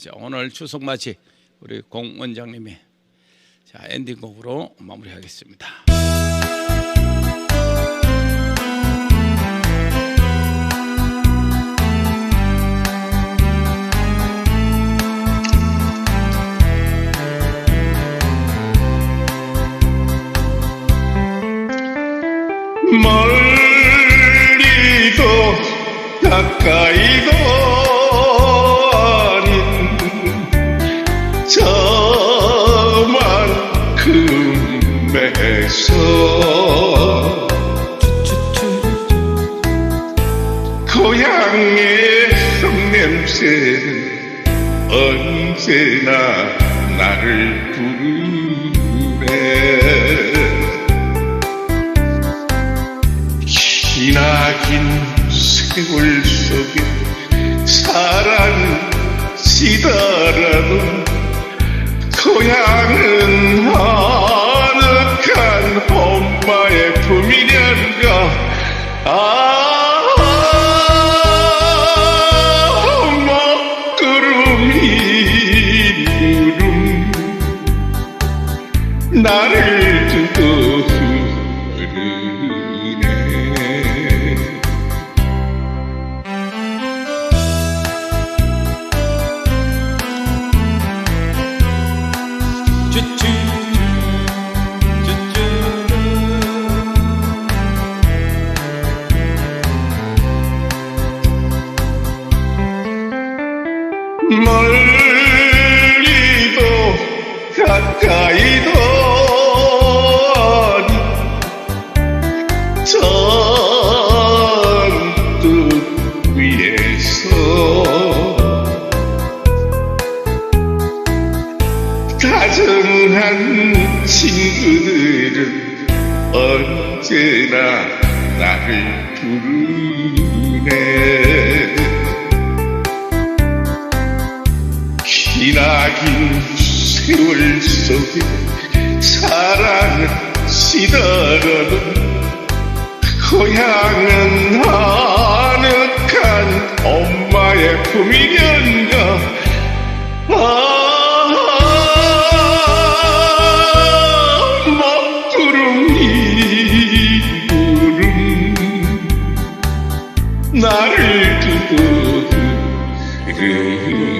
자, 오늘 추석 맞이 우리 공 원장님이 자 엔딩곡으로 마무리하겠습니다. 멀리도 가까이도 저만큼에서 고향의 흙냄새는 언제나 나를 부르네 기나긴 세월 속에 사랑 지더라도 품이련가 아 먹구름이 구름 나를 두고 흐르 멀리도 가까이도 전뚝 위에서 다정한 친구들은 언제나 나를 부르네 기나긴 세월 속에 사랑하시더라도 고향은 아늑한 엄마의 품이련가. 아 먹구름 이 구름 나를 두고 그